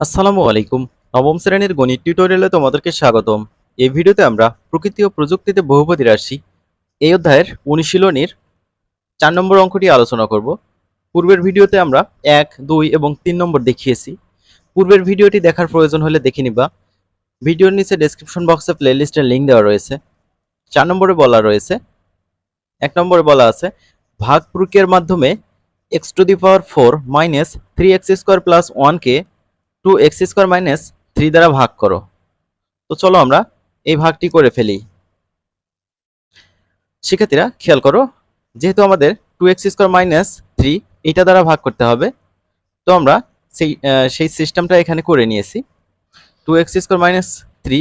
আসসালামু আলাইকুম। নবম শ্রেণির গণিত টিউটোরিয়ালে তোমাদেরকে স্বাগতম। এই ভিডিওতে আমরা প্রকৃতি ও প্রযুক্তিতে বহুপদী রাশি এই অধ্যায়ের অনুশীলনীর চার নম্বর অঙ্কটি আলোচনা করব। পূর্বের ভিডিওতে আমরা এক, দুই এবং তিন নম্বর দেখিয়েছি। পূর্বের ভিডিওটি দেখার প্রয়োজন হলে দেখে নিবা। ভিডিওর নিচে ডেসক্রিপশন বক্সে প্লেলিস্টের লিঙ্ক দেওয়া রয়েছে। চার নম্বরে বলা রয়েছে, এক নম্বরে বলা আছে, ভাগ প্রক্রিয়ার মাধ্যমে x to the power four minus three x square plus ওয়ানকে two x square minus three দ্বারা ভাগ করো। তো চলো আমরা এই ভাগটি করে ফেলি। শিক্ষার্থীরা, খেয়াল করো, যেহেতু আমাদের two x square minus three এইটা দ্বারা ভাগ করতে হবে, তো আমরা সেই সেই সিস্টেমটা এখানে করে নিয়েছি। Two x square minus three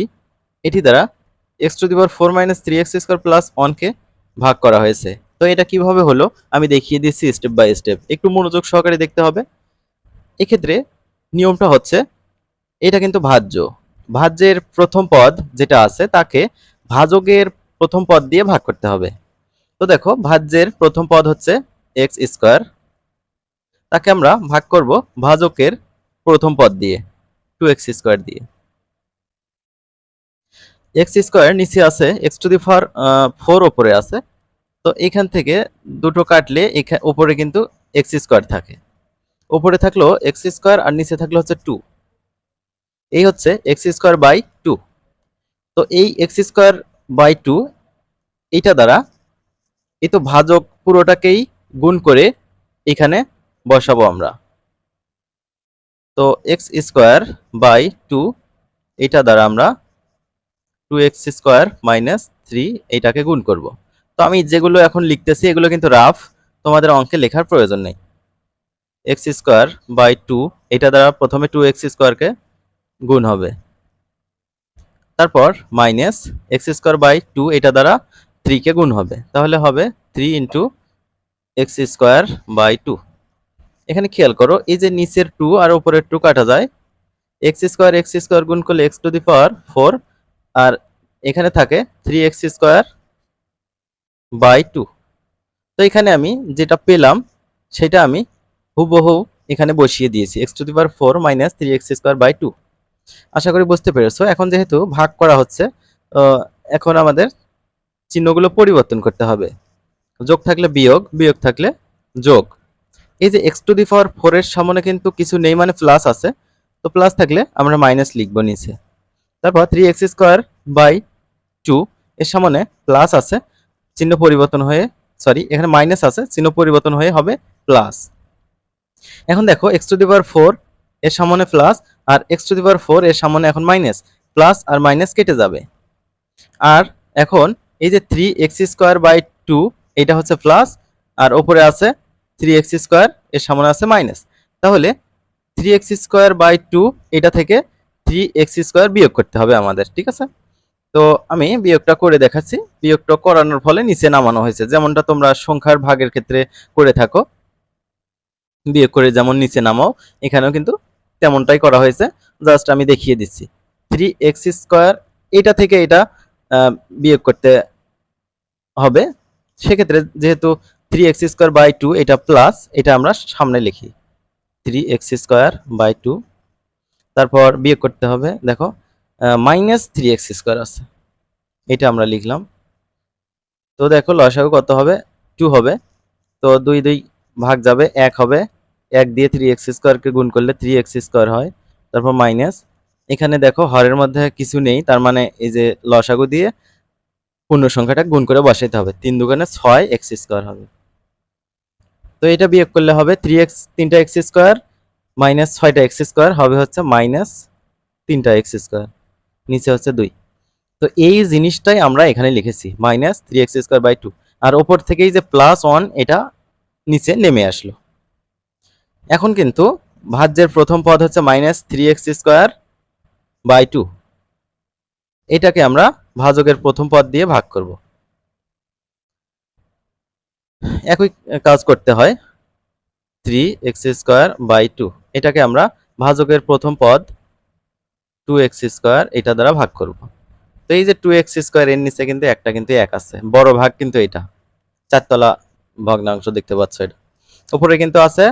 এটি দ্বারা x to the four minus three x square plus ওয়ানকে ভাগ করা হয়েছে। তো এটা কীভাবে হলো? আমি দেখিয়ে দিচ্ছি স্টেপ বাই স্টেপ একটু মনোযোগ সহকারে দেখতে হবে। এক্ষেত্রে নিয়মটা হচ্ছে, এটা কিন্তু ভাজ্য। ভাজ্যের প্রথম পদ যেটা আছে, তাকে ভাজকের প্রথম পদ দিয়ে ভাগ করতে হবে। তো দেখো, ভাজ্যের প্রথম পদ হচ্ছে এক্স স্কোয়ার তাকে আমরা ভাগ করব ভাজকের প্রথম পদ দিয়ে টু এক্স স্কোয়ার দিয়ে। এক্স স্কোয়ার নিচে আছে x to the for four ওপরে আছে। তো এখান থেকে দুটো কাটলে এখানে উপরে কিন্তু এক্স স্কোয়ার থাকে। উপরে থাকল এক্স স্কোয়ার আর নিচে থাকল হচ্ছে টু। এই হচ্ছে এক্স স্কোয়ার বাই টু। তো এই এক্স স্কোয়ার বাই টু, এইটা দ্বারা এই তো ভাজক পুরোটাকেই গুণ করে এখানে বসাবো আমরা। তো এক্স স্কোয়ার বাই টু, এইটা দ্বারা আমরা two x square minus three এইটাকে গুণ করব। তো আমি যেগুলো এখন লিখতেছি, এগুলো কিন্তু রাফ। তোমাদের অঙ্কে লেখার প্রয়োজন নেই। এক্স স্কোয়ার বাই টু এটা দ্বারা প্রথমে টু এক্স স্কোয়ারকে গুণ হবে। তারপর minus x square by two এটা দ্বারা থ্রিকে গুণ হবে। তাহলে হবে three into x square by two এখানে খেয়াল করো, এই যে নিচের টু আর উপরের টু কাটা যায় এক্স স্কোয়ার এক্স স্কোয়ার গুণ করলে x to the power four আর এখানে থাকে three x square by two তো এখানে আমি যেটা পেলাম, সেটা আমি হুবহু এখানে বসিয়ে দিয়েছি। X to the power four minus three x square by two আশা করি বুঝতে পেরেছ। এখন যেহেতু ভাগ করা হচ্ছে এখন আমাদের চিহ্নগুলো পরিবর্তন করতে হবে। যোগ থাকলে বিয়োগ বিয়োগ থাকলে যোগ। এই যে এক্স টু দি পাওয়ার ফোরের সামনে কিন্তু কিছু নেই মানে প্লাস আছে, তো প্লাস থাকলে আমরা মাইনাস লিখব নিচে। তারপর three x square by two এর সামনে প্লাস আছে, চিহ্ন পরিবর্তন হয়ে সরি এখানে মাইনাস আছে, চিহ্ন পরিবর্তন হয়ে হবে প্লাস এখন দেখো x to the power four এর সামনে plus R x to the power four এর সামনে এখন মাইনাস প্লাস আর মাইনাস কেটে যাবে। আর এখন এই যে three x square by two এটা হচ্ছে প্লাস আর ওপরে আছে থ্রি এক্স স্কোয়ার এর সামনে আছে মাইনাস তাহলে three x square by two এটা থেকে থ্রি এক্স স্কোয়ার বিয়োগ করতে হবে আমাদের, ঠিক আছে? তো আমি বিয়োগটা করে দেখাচ্ছি। বিয়োগটা করানোর ফলে নিচে নামানো হয়েছে। যেমনটা তোমরা সংখ্যার ভাগের ক্ষেত্রে করে থাকো। বিয়োগ করে যেমন নিচে নামাও, এখানেও কিন্তু তেমনটাই করা হয়েছে। জাস্ট আমি দেখিয়ে দিচ্ছি। থ্রি এক্স স্কোয়ার এটা থেকে এটা বিয়োগ করতে হবে। সেক্ষেত্রে যেহেতু three x square by two এটা প্লাস এটা আমরা সামনে লিখি। Three x square by two তারপর বিয়োগ করতে হবে, দেখো মাইনাস থ্রি এক্স স্কোয়ার আছে। এটা আমরা লিখলাম। তো দেখো, লসাগু কত হবে? টু হবে। তো দুই দুই ভাগ যাবে, এক হবে। এক দিয়ে থ্রি এক্স স্কোয়ারকে গুণ করলে থ্রি এক্স স্কোয়ার হয়, তারপর মাইনাস এখানে দেখো হরের মধ্যে কিছু নেই, তার মানে এই যে লসাগু দিয়ে পূর্ণ সংখ্যাটা গুণ করে বসাইতে হবে। তিন দুগুণে ছয় এক্স স্কোয়ার হবে। তো এটা বিয়োগ করলে হবে থ্রি এক্স তিনটা এক্স স্কোয়ার মাইনাস ছয়টা এক্স স্কোয়ার হবে হচ্ছে মাইনাস তিনটা এক্স স্কোয়ার নিচে হচ্ছে দুই। তো এই জিনিসটাই আমরা এখানে লিখেছি minus three x square by two আর ওপর থেকেই যে প্লাস ওয়ান এটা নিচে নেমে আসলো। এখন কিন্তু ভাজ্যের প্রথম পদ হচ্ছে minus three x square by two এটাকে আমরা ভাজকের প্রথম পদ দিয়ে ভাগ করব। একই কাজ করতে হয় three x square by two এটাকে আমরা ভাজকের প্রথম পদ টু এক্স স্কোয়ার এটা দ্বারা ভাগ করব। তো এই যে টু এক্স স্কোয়ার এর নিচে কিন্তু একটা কিন্তু এক আছে। বড় ভাগ কিন্তু এটা। চারতলা ভগ্নাংশ দেখতে পাচ্ছ এটা। উপরে কিন্তু আছে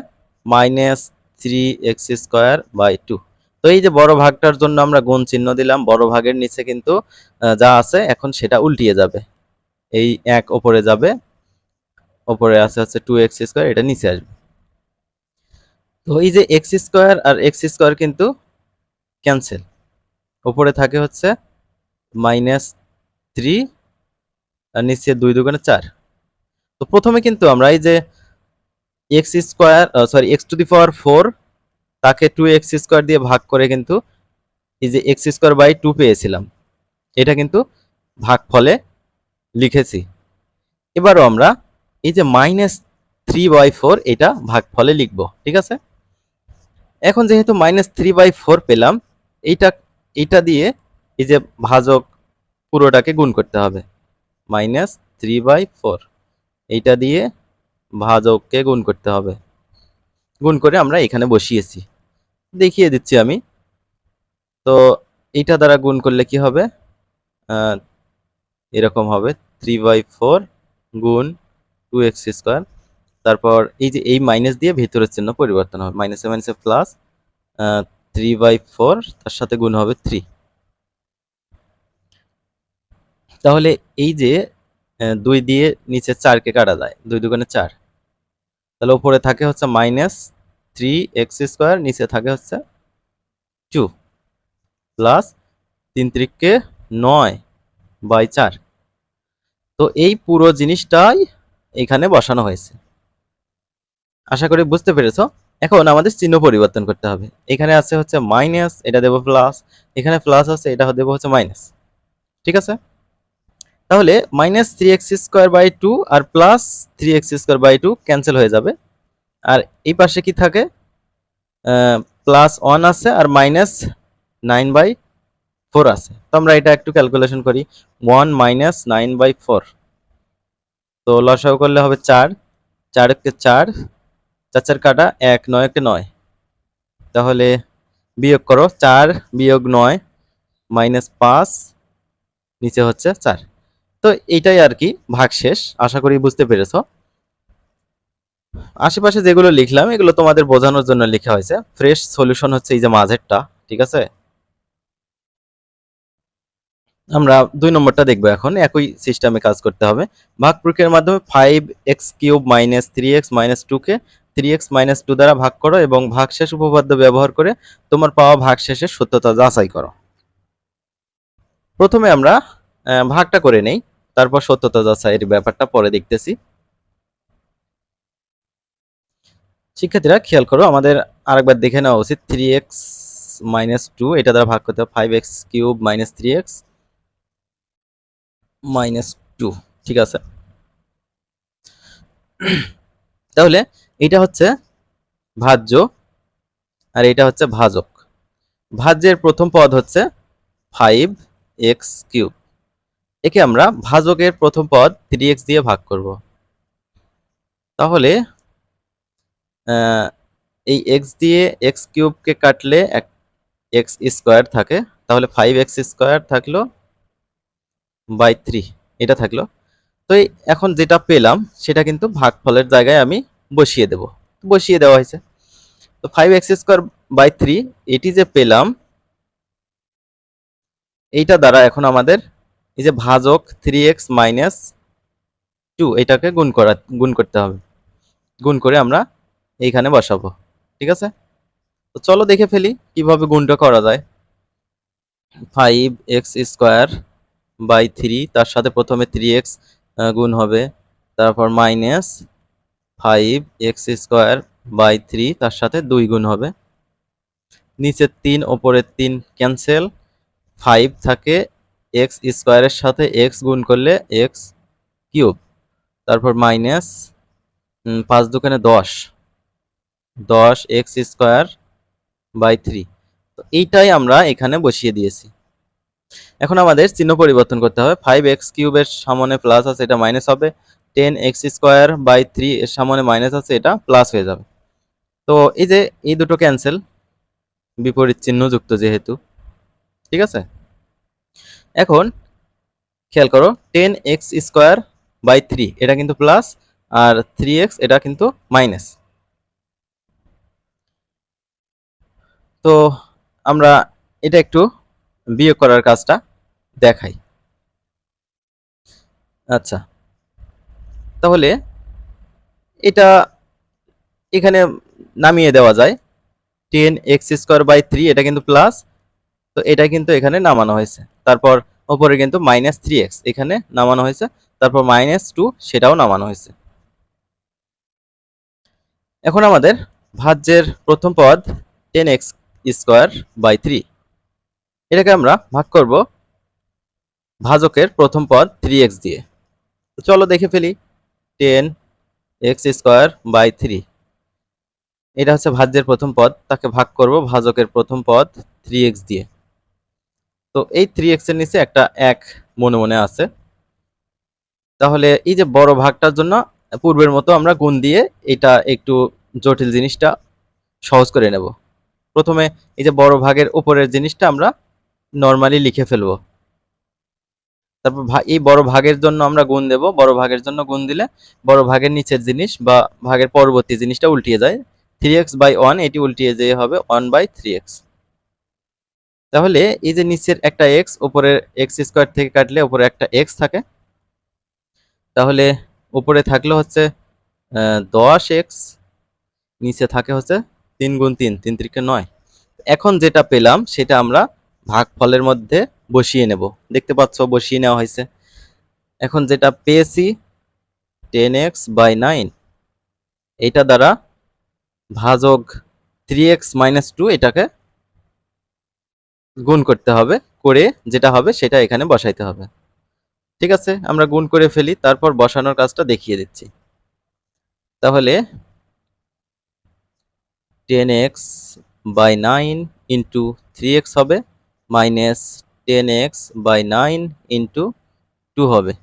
minus three x square by two. তো এই যে বড় ভাগটার জন্য আমরা গুণ চিহ্ন দিলাম, বড় ভাগের নিচে কিন্তু যা আছে, এখন সেটা উল্টিয়ে যাবে। এই এক ওপরে যাবে, ওপরে আছে হচ্ছে টু এক্স স্কোয়ার, এটা নিচে আসবে। তো এই যে এক্স স্কোয়ার আর এক্স স্কোয়ার কিন্তু ক্যান্সেল। ওপরে থাকে হচ্ছে মাইনাস থ্রি, আর নিচে দুই দুগুণে চার। তো প্রথমে কিন্তু আমরা এই যে x square sorry x to the power four তাকে টু এক্স স্কোয়ার দিয়ে ভাগ করে কিন্তু এই যে এক্স স্কোয়ার বাই টু পেয়েছিলাম। এটা কিন্তু ভাগ ফলে লিখেছি। এবারও আমরা এই যে মাইনাস থ্রি বাই ফোর এটা ভাগ ফলে লিখব, ঠিক আছে? এখন যেহেতু মাইনাস থ্রি বাই ফোর পেলাম, এইটা এইটা দিয়ে এই যে ভাজক পুরোটাকে গুণ করতে হবে। মাইনাস থ্রি বাই ফোর এইটা দিয়ে ভাজককে গুণ করতে হবে। গুণ করে আমরা এখানে বসিয়েছি। দেখিয়ে দিচ্ছি আমি। তো এইটা দ্বারা গুণ করলে কি হবে? এরকম হবে। থ্রি বাই ফোর গুণ টু এক্স স্কোয়ার তারপর এই যে এই মাইনাস দিয়ে ভেতরের চিহ্ন পরিবর্তন হবে। মাইনাসে মাইনাসে প্লাস থ্রি বাই ফোর তার সাথে গুণ হবে থ্রি তাহলে এই যে দুই দিয়ে নিচে চারকে কাটা যায়। দুই দুগুণে চার। তাহলে উপরে থাকে হচ্ছে মাইনাস থ্রি এক্স স্কোয়ার নিচে থাকে হচ্ছে টু প্লাস তিন ত্রিককে নয় বাই চার। তো এই পুরো জিনিসটাই এখানে বসানো হয়েছে। আশা করি বুঝতে পেরেছ? এখন আমাদের চিহ্ন পরিবর্তন করতে হবে। এখানে আছে হচ্ছে মাইনাস এটা দেবো প্লাস এখানে প্লাস আছে, এটা দেবো হচ্ছে মাইনাস ঠিক আছে? তাহলে minus three x square by two R plus three x square by two cancel হয়ে যাবে। আর এই পাশে কি থাকে? প্লাস ওয়ান আছে আর মাইনাস নাইন বাই ফোর আছে। তো আমরা এটা একটু ক্যালকুলেশন করি। One minus nine by four তো লসাগু করলে হবে চার। চারকে চার। চার চার কাটা এক নয়কে নয়। তাহলে বিয়োগ করো, চার বিয়োগ নয় মাইনাস পাঁচ, নিচে হচ্ছে চার। তো এইটাই আর কি, ভাগ শেষ। আশা করি বুঝতে পেরেছ। আশেপাশে যেগুলো লিখলাম, এগুলো তোমাদের বোঝানোর জন্য লেখা হয়েছে। ফ্রেশ সলিউশন হচ্ছে এই যে মাঝেরটা, ঠিক আছে? আমরা দুই নম্বরটা দেখব এখন। একই সিস্টেমে কাজ করতে হবে। ভাগ প্রক্রিয়ার মাধ্যমে five x cube minus three x minus টুকে থ্রি এক্স মাইনাস টু দ্বারা ভাগ করো এবং ভাগশেষ উপপাদ্য ব্যবহার করে তোমার পাওয়া ভাগশেষের সত্যতা যাচাই করো। প্রথমে আমরা ভাগটা করে নেই। তারপর সত্যতা যাচাইয়ের ব্যাপারটা পরে দেখতেছি। শিক্ষার্থীরা খেয়াল করো, আমাদের আরেকবার দেখে নেওয়া উচিত থ্রি এক্স মাইনাস টু এটা দ্বারা ভাগ করতে হবে five x cube minus three x minus two ঠিক আছে? তাহলে এটা হচ্ছে ভাজ্য আর এটা হচ্ছে ভাজক। ভাজ্যের প্রথম পদ হচ্ছে ফাইভ এক্স কিউব একে আমরা ভাজকের প্রথম পদ থ্রি এক্স দিয়ে ভাগ করব। তাহলে এই এক্স দিয়ে এক্স কিউবকে কাটলে এক এক্স স্কোয়ার থাকে। তাহলে ফাইভ এক্স স্কোয়ার থাকল বাই থ্রি এটা থাকল। তো এখন যেটা পেলাম, সেটা কিন্তু ভাগফলের জায়গায় আমি বসিয়ে দেব। বসিয়ে দেওয়া হয়েছে। তো five x square by three এটি যে পেলাম, এইটা দ্বারা এখন আমাদের এই যে ভাজক থ্রি এক্স মাইনাস টু এটাকে গুণ করা, গুণ করতে হবে। গুণ করে আমরা এইখানে বসাবো, ঠিক আছে? তো চলো দেখে ফেলি কীভাবে গুণটা করা যায়। Five x square by three তার সাথে প্রথমে থ্রি এক্স গুণ হবে। তারপর minus five x square by three তার সাথে দুই গুণ হবে। নিচের তিন ওপরের তিন ক্যান্সেল ফাইভ থাকে এক্স স্কোয়ারের সাথে এক্স গুণ করলে এক্স কিউব তারপর মাইনাস পাঁচ দোকানে দশ দশ এক্স স্কোয়ার বাই থ্রি তো এইটাই আমরা এখানে বসিয়ে দিয়েছি। এখন আমাদের চিহ্ন পরিবর্তন করতে হবে। ফাইভ এক্স কিউবের সামনে প্লাস আছে, এটা মাইনাস হবে। Ten x square by three এর সামনে মাইনাস আছে, এটা প্লাস হয়ে যাবে। তো এই যে, এই দুটো ক্যান্সেল বিপরীত চিহ্ন যুক্ত যেহেতু। ঠিক আছে? এখন খেয়াল করো ten x square by three এটা কিন্তু প্লাস আর থ্রি এক্স এটা কিন্তু মাইনাস তো আমরা এটা একটু বিয়োগ করার কাজটা দেখাই। আচ্ছা তাহলে এটা এখানে নামিয়ে দেওয়া যায়। Ten x square by three এটা কিন্তু প্লাস তো এটা কিন্তু এখানে নামানো হয়েছে। তারপর ওপরে কিন্তু মাইনাস থ্রি এক্স এখানে নামানো হয়েছে। তারপর মাইনাস টু সেটাও নামানো হয়েছে। এখন আমাদের ভাজ্যের প্রথম পদ ten x square by three এটাকে আমরা ভাগ করব ভাজকের প্রথম পদ থ্রি এক্স দিয়ে। চলো দেখে ফেলি ten x square by three এটা হচ্ছে ভাজ্যের প্রথম পদ, তাকে ভাগ করব ভাজকের প্রথম পদ থ্রি এক্স দিয়ে। তো এই থ্রি এক্সের নিচে একটা এক মনে মনে আছে। তাহলে এই যে বড় ভাগটার জন্য পূর্বের মতো আমরা গুণ দিয়ে এটা একটু জটিল জিনিসটা সহজ করে নেব। প্রথমে এই যে বড় ভাগের উপরের জিনিসটা আমরা নর্মালি লিখে ফেলব। তারপর এই বড় ভাগের জন্য আমরা গুণ দেব। বড় ভাগের জন্য গুণ দিলে বড় ভাগের নিচের জিনিস বা ভাগের পরবর্তী জিনিসটা উল্টিয়ে যায়। থ্রি এক্স বাই ওয়ান এটি উল্টিয়ে যেয়ে হবে ওয়ান বাই থ্রি এক্স তাহলে এই যে নিচের একটা এক্স উপরের এক্স স্কোয়ার থেকে কাটলে উপরে একটা এক্স থাকে। তাহলে উপরে থাকলে হচ্ছে দশ এক্স নিচে থাকে হচ্ছে তিন গুণ তিন তিন তিরিকে নয়। এখন যেটা পেলাম, সেটা আমরা ভাগ ফলের মধ্যে বসিয়ে নেব। দেখতে পাচ্ছ, বসিয়ে নেওয়া হয়েছে। এখন যেটা পেয়েছি, টেন এক্স বাই নাইন এইটা দ্বারা ভাজক থ্রি এক্স মাইনাস টু এটাকে গুণ করতে হবে, করে যেটা হবে সেটা এখানে বসাইতে হবে। ঠিক আছে? আমরা গুণ করে ফেলি, তারপর বসানোর কাজটা দেখিয়ে দিচ্ছি। তাহলে ten x by nine into three x হবে, minus ten x by nine into two হবে।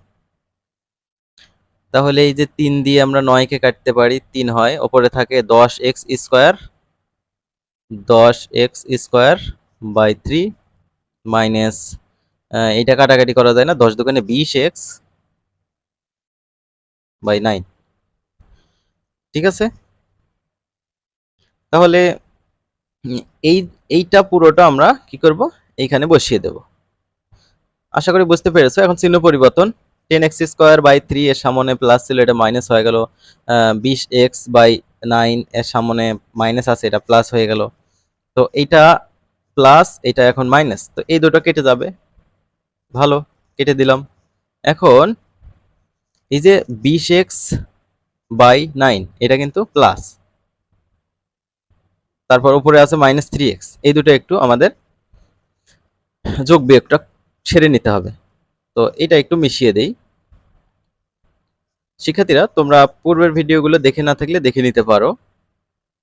তাহলে এই যে তিন দিয়ে আমরা নয়কে কাটতে পারি, তিন হয়, ওপরে থাকে দশ এক্স স্কোয়ার, দশ x square by three minus এইটা কাটাকাটি করা যায় না। দশ দোকানে বিশ এক্স বাই নাইন। ঠিক আছে? তাহলে এই, এইটা পুরোটা আমরা কি করব? এইখানে বসিয়ে দেব। আশা করি বুঝতে পেরেছ। এখন চিহ্ন পরিবর্তন। Ten x square by three এর সামনে প্লাস ছিল, এটা মাইনাস হয়ে গেল বিশ এক্স বাই নাইন এর সামনে মাইনাস আছে, এটা প্লাস হয়ে গেল। তো এইটা প্লাস এটা এখন মাইনাস তো এই দুটো কেটে যাবে। ভালো, কেটে দিলাম। এখন, এই যে বিশ এক্স বাই নাইন এটা কিন্তু প্লাস তারপর উপরে আছে মাইনাস থ্রি এক্স এই দুটো একটু আমাদের যোগ বিয়োগটা সেরে নিতে হবে। তো এটা একটু মিশিয়ে দেই। শিক্ষার্থীরা, তোমরা পূর্বের ভিডিওগুলো দেখে না থাকলে দেখে নিতে পারো।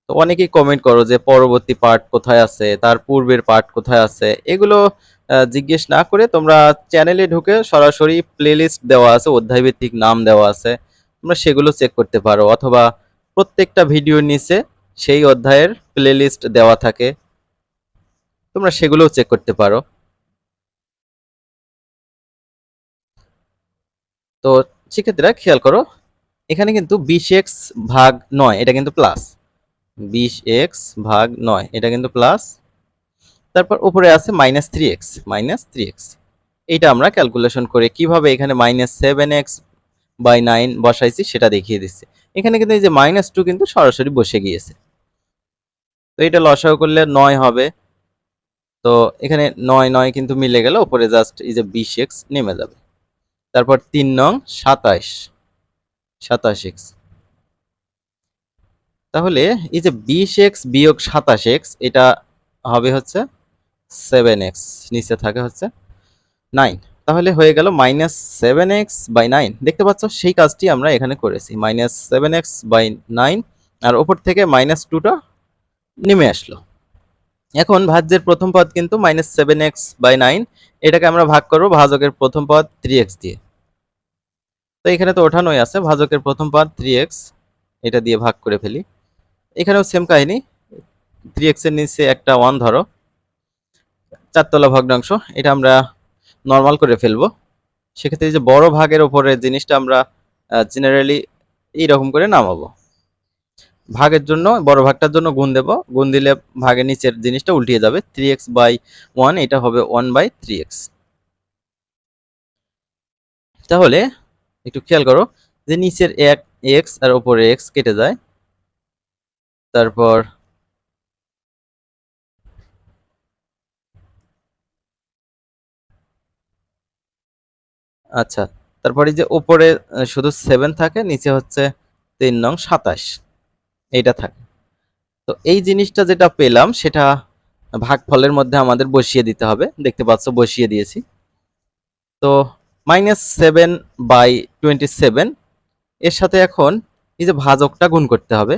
তো অনেকেই কমেন্ট করো যে পরবর্তী পার্ট কোথায় আছে, তার পূর্বের পার্ট কোথায় আছে? এগুলো জিজ্ঞেস না করে তোমরা চ্যানেলে ঢুকে সরাসরি প্লেলিস্ট দেওয়া আছে, অধ্যায়ভিত্তিক নাম দেওয়া আছে, তোমরা সেগুলো চেক করতে পারো। অথবা প্রত্যেকটা ভিডিওর নিচে সেই অধ্যায়ের প্লেলিস্ট দেওয়া থাকে, তোমরা সেগুলোও চেক করতে পারো। তো শিক্ষার্থীরা খেয়াল করো, এখানে কিন্তু বিশ এক্স ভাগ নয়, এটা কিন্তু প্লাস বিশ এক্স ভাগ নয়, এটা কিন্তু প্লাস তারপর উপরে আছে minus three x minus three x. এইটা আমরা ক্যালকুলেশন করে কীভাবে এখানে minus seven x by nine বসাইছি সেটা দেখিয়ে দিচ্ছি। এখানে কিন্তু এই যে মাইনাস টু কিন্তু সরাসরি বসে গিয়েছে। তো এটা লসাগু করলে নয় হবে। তো এখানে নয় নয় কিন্তু মিলে গেল, উপরে জাস্ট এই যে বিশ এক্স নেমে যাবে। তারপর তিন নং সাতাশ সাতাশ এক্স। তাহলে এই যে বিশ এক্স বিয়োগ সাতাশ এক্স, এটা হবে হচ্ছে সেভেন এক্স, নিচে থাকে হচ্ছে নাইন। তাহলে হয়ে গেল minus seven x by nine. দেখতে পাচ্ছ, সেই কাজটি আমরা এখানে করেছি। Minus seven x by nine, আর ওপর থেকে মাইনাস টুটা নেমে আসলো। এখন ভাজ্যের প্রথম পদ কিন্তু minus seven x by nine, এটাকে আমরা ভাগ করব ভাজকের প্রথম পদ থ্রি এক্স দিয়ে। তো এখানে তো ওঠানোই আছে, ভাজকের প্রথম পদ থ্রি এক্স, এটা দিয়ে ভাগ করে ফেলি। এখানেও সেম কাহিনী। থ্রি এক্সের নিচে একটা ওয়ান ধরো। চারতলা ভগ্নাংশ, এটা আমরা নর্মাল করে ফেলব। সেক্ষেত্রে যে বড় ভাগের ওপরে জিনিসটা আমরা জেনারেলি এইরকম করে নামাবো। ভাগের জন্য, বড় ভাগটার জন্য গুণ দেব। গুণ দিলে ভাগের নিচের জিনিসটা উল্টিয়ে যাবে। থ্রি এক্স বাই ওয়ান এটা হবে ওয়ান বাই থ্রি এক্স তাহলে একটু খেয়াল করো যে নিচের এক এক্স আর ওপরে এক্স কেটে যায়। তারপর আচ্ছা তারপরে যে উপরে শুধু সেভেন থাকে, নিচে হচ্ছে তিন নং সাতাশ। এইটা থাকে। তো এই জিনিসটা যেটা পেলাম, সেটা ভাগফলের মধ্যে আমাদের বসিয়ে দিতে হবে। দেখতে পাচ্ছ, বসিয়ে দিয়েছি। তো minus seven by twenty seven এর সাথে এখন এই যে ভাজকটা গুণ করতে হবে।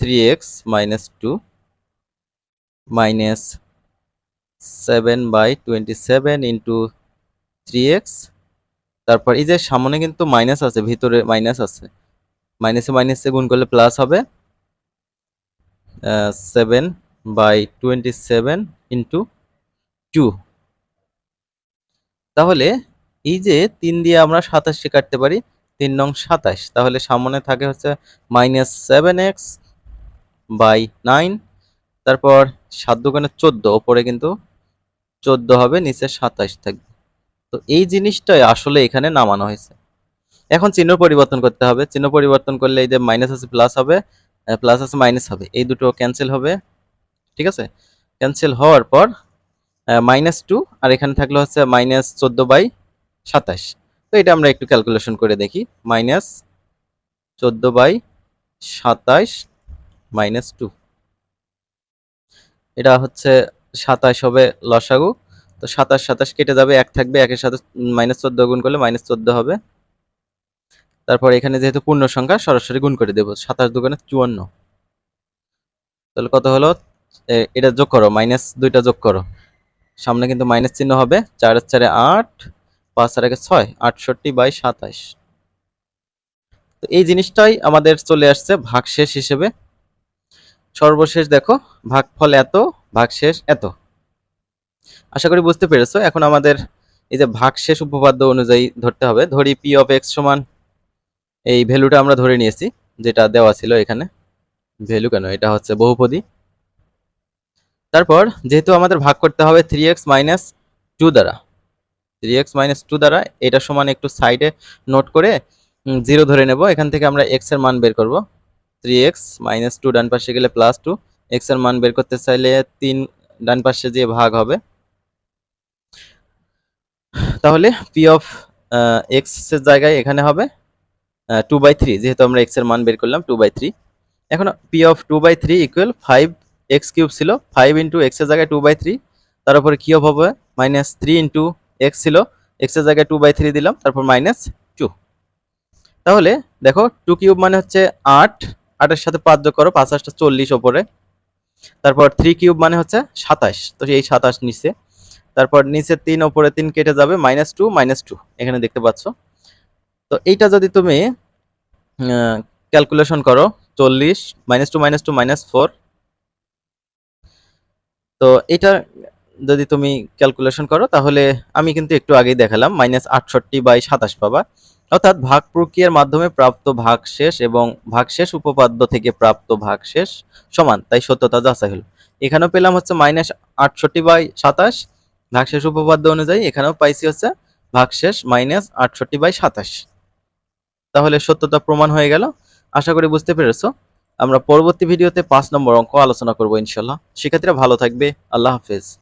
Three x minus two minus seven by twenty seven into three x তারপর এই যে সামনে কিন্তু মাইনাস আছে, ভিতরে মাইনাস আছে। মাইনাসে মাইনাসে গুণ করলে প্লাস হবে seven by twenty seven into two তাহলে এই যে তিন দিয়ে আমরা সাতাশে কাটতে পারি, তিন নং সাতাশ। তাহলে সামনে থাকে হচ্ছে minus seven x by nine তারপর সাত দোকানে চোদ্দ, ওপরে কিন্তু চোদ্দ হবে, নিচে সাতাশ থাকবে। তো এই জিনিসটাই আসলে এখানে নামানো হয়েছে। এখন চিহ্ন পরিবর্তন করতে হবে। চিহ্ন পরিবর্তন করলে এই যে মাইনাস আছে প্লাস হবে প্লাস আছে মাইনাস হবে। এই দুটো ক্যান্সেল হবে। ঠিক আছে? ক্যান্সেল হওয়ার পর মাইনাস টু আর এখানে থাকল হচ্ছে মাইনাস চোদ্দ বাই সাতাশ তো এটা আমরা একটু ক্যালকুলেশন করে দেখি। মাইনাস চোদ্দ বাই সাতাশ মাইনাস টু। এটা হচ্ছে সাতাশ হবে লসাগু। তো সাতাশ সাতাশ কেটে যাবে, এক থাকবে, একের সাথে মাইনাস চোদ্দ গুণ করলে মাইনাস চোদ্দ হবে। তারপর এখানে যেহেতু পূর্ণ সংখ্যা, সরাসরি গুণ করে দেবো, সাতাশ দুগুণে চুয়ান্ন। তাহলে কত হলো? এটা যোগ করো, মাইনাস দুইটা যোগ করো। সামনে কিন্তু মাইনাস চিহ্ন হবে, চার চারে আট, পাঁচ আর একে ছয়, আটষট্টি বাই সাতাশ। তো এই জিনিসটাই আমাদের চলে আসছে ভাগশেষ হিসেবে। সর্বশেষ দেখো, ভাগফল এত, ভাগশেষ এত। আশা করি বুঝতে পেরেছ, এখন আমাদের এই যে ভাগশেষ উপপাদ্য অনুযায়ী ধরতে হবে। ধরি পি অফ এক্স সমান, এই ভ্যালুটা আমরা ধরে নিয়েছি, যেটা দেওয়া ছিল এখানে। ভ্যালু কেন? এটা হচ্ছে বহুপদী। তারপর, যেহেতু আমাদের ভাগ করতে হবে থ্রি এক্স মাইনাস টু দ্বারা থ্রি এক্স মাইনাস টু দ্বারা, এটা সমান একটু সাইডে নোট করে জিরো ধরে নেব। এখান থেকে আমরা এক্সের মান বের করব। থ্রি এক্স মাইনাস টু ডান পাশে গেলে প্লাস টু এক্সের মান বের করতে চাইলে তিন ডান পাশে যে ভাগ হবে। তাহলে পি অফ এক্সের জায়গায় এখানে হবে টু বাই থ্রি যেহেতু আমরা এক্সের মান বের করলাম টু বাই থ্রি এখন p of two by three equal five x cube ছিল ফাইভ ইন্টু এক্সের জায়গায় টু বাই থ্রি তার উপরে কিউব হবে? মাইনাস থ্রি ইন্টু এক্স ছিল এক্সের জায়গায় টু বাই থ্রি দিলাম, তারপর মাইনাস টু তাহলে দেখো টু কিউব মানে হচ্ছে আট আটের সাথে পাঁচ যোগ করো, পাঁচ আটটা চল্লিশ ওপরে। তারপর থ্রি কিউব মানে হচ্ছে সাতাশ। তো এই সাতাশ নিচে। তারপর নিচে তিন, ওপরে তিন কেটে যাবে মাইনাস টু মাইনাস টু এখানে দেখতে পাচ্ছ। তো এইটা যদি তুমি ক্যালকুলেশন করো, চল্লিশ minus two minus two minus four তো এটা যদি তুমি ক্যালকুলেশন করো, তাহলে আমি কিন্তু একটু আগেই দেখালাম মাইনাস আটষট্টি বাই সাতাশ পাবা। অর্থাৎ ভাগ প্রক্রিয়ার মাধ্যমে প্রাপ্ত ভাগশেষ এবং ভাগশেষ উপপাদ্য থেকে প্রাপ্ত ভাগশেষ সমান, তাই সত্যতা যাচাই হলো। এখানেও পেলাম হচ্ছে মাইনাস আটষট্টি বাই সাতাশ ভাগশেষ উপপাদ্য অনুযায়ী এখানেও পাইছি হচ্ছে ভাগশেষ মাইনাস আটষট্টি বাই সাতাশ। তাহলে সত্যতা প্রমাণ হয়ে গেল, আশা করি বুঝতে পেরেছ। আমরা পরবর্তী ভিডিওতে পাঁচ নম্বর অঙ্ক আলোচনা করব ইনশাল্লাহ শিক্ষার্থীরা ভালো থাকবে, আল্লাহ হাফেজ।